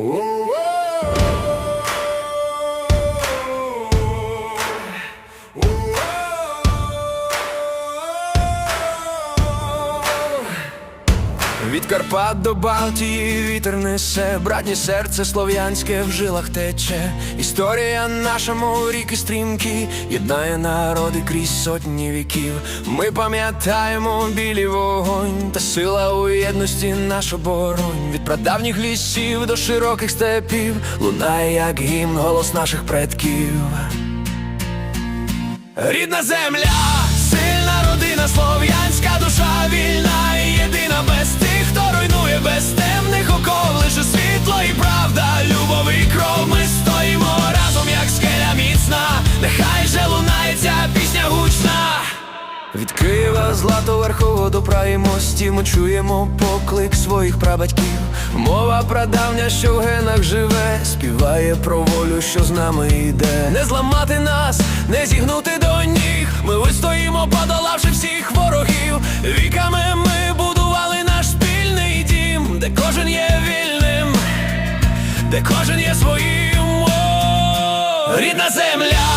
Oh. Від Карпат до Балтії вітер несе, братнє серце слов'янське в жилах тече. Історія наша, мов ріки стрімкі, єднає народи крізь сотні віків. Ми пам'ятаємо білі вогонь, та сила у єдності наш оборонь. Від прадавніх лісів до широких степів лунає, як гімн, голос наших предків. Рідна земля, сильна родина, слов'янська душа вільна Від Києва Златоверхового до Праї мості ми чуємо поклик своїх прабатьків. Мова прадавня, що в генах живе, співає про волю, що з нами йде. Не зламати нас, не зігнути до ніг. Ми вистоїмо, подолавши всіх ворогів. Віками ми будували наш спільний дім, де кожен є вільним, де кожен є своїм. О, Рідна земля,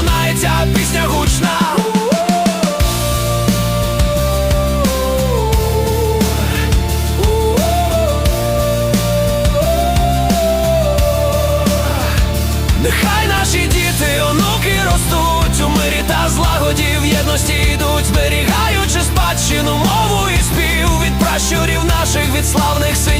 лунає ця пісня гучна. Нехай наші діти, онуки ростуть у мирі та злагоді в єдності йдуть, зберігаючи спадщину, мову і спів від пращурів наших, від славних синів.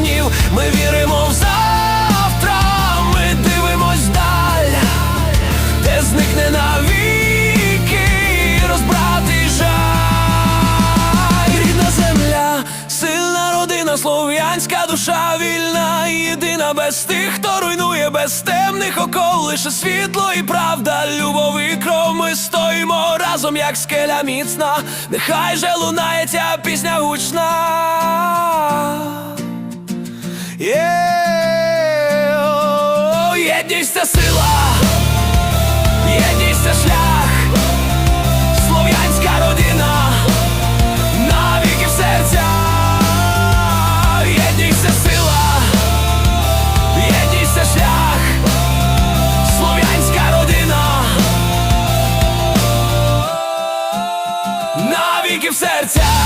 Слов'янська душа вільна, єдина без тих, хто руйнує без темних оков, лише світло і правда, любов і кров. Ми стоїмо разом, як скеля міцна, нехай же лунає ця пісня гучна. Єдність це сила, єдність це шлях. в серцях